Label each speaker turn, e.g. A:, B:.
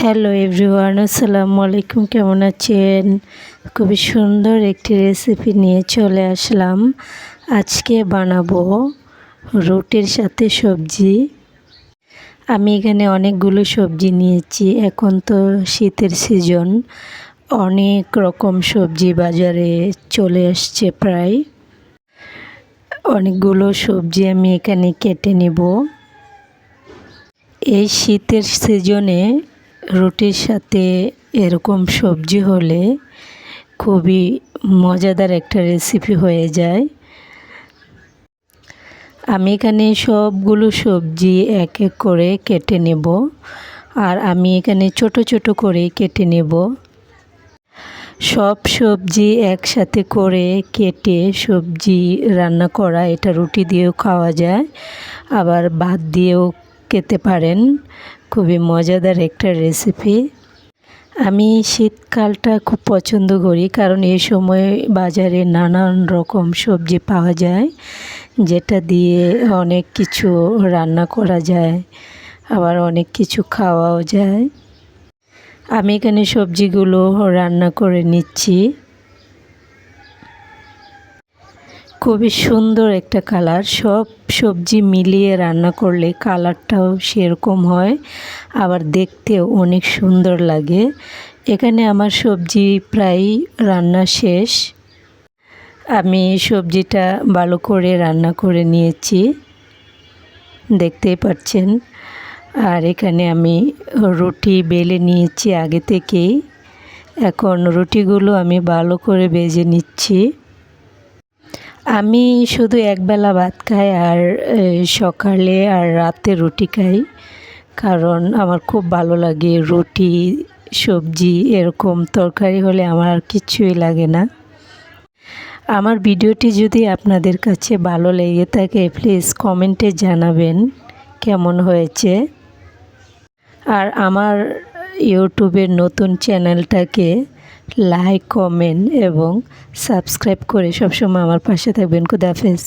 A: Hello everyone আসসালামু আলাইকুম কেমন আছেন? খুবই সুন্দর একটি রেসিপি নিয়ে চলে আসলাম। আজকে বানাবো রুটির সাথে সবজি। আমি এখানে অনেকগুলো সবজি নিয়েছি। এখন তো শীতের সিজন অনেক রকম সবজি বাজারে চলে আসছে প্রায়। অনেকগুলো সবজি আমি এখানে কেটে নেব। এই শীতের সিজনে রুটির সাথে এরকম সবজি হলে খুবই মজাদার একটা রেসিপি হয়ে যায়। আমি এখানে সবগুলো সবজি এক এক করে কেটে নেব আর আমি এখানে ছোট ছোট করে কেটে নেব। সব সবজি একসাথে করে কেটে সবজি রান্না করা, এটা রুটি দিয়েও খাওয়া যায়, আবার ভাত দিয়েও খেতে পারেন। খুবই মজাদার একটা রেসিপি আমি শীতকালটা খুব পছন্দ করি কারণ এই সময় বাজারে নানান রকম সবজি পাওয়া যায়, যেটা দিয়ে অনেক কিছু রান্না করা যায়, আবার অনেক কিছু খাওয়াও যায়। আমি এখানে সবজিগুলো রান্না করে নিচ্ছি। খুবই সুন্দর একটা কালার। সব সবজি মিলিয়ে রান্না করলে কালারটাও সেরকম হয়, আবার দেখতেও অনেক সুন্দর লাগে। এখানে আমার সবজি প্রায় রান্না শেষ। আমি সবজিটা ভালো করে রান্না করে নিয়েছি, দেখতেই পাচ্ছেন। আর এখানে আমি রুটি বেলে নিয়েছি আগে থেকেই। এখন রুটিগুলো আমি ভালো করে বেজে নিচ্ছি। আমি শুধু একবেলা ভাত খাই আর সকালে আর রাতে রুটি খাই। কারণ আমার খুব ভালো লাগে রুটি, সবজি এরকম তরকারি হলে আমার আর কিছুই লাগে না। আমার ভিডিওটি যদি আপনাদের কাছে ভালো লেগে থাকে প্লিজ কমেন্টে জানাবেন কেমন হয়েছে। আর আমার ইউটিউবের নতুন চ্যানেলটাকে লাইক কমেন্ট এবং সাবস্ক্রাইব করে সবসময় আমার পাশে থাকবেন। খুদাফেজ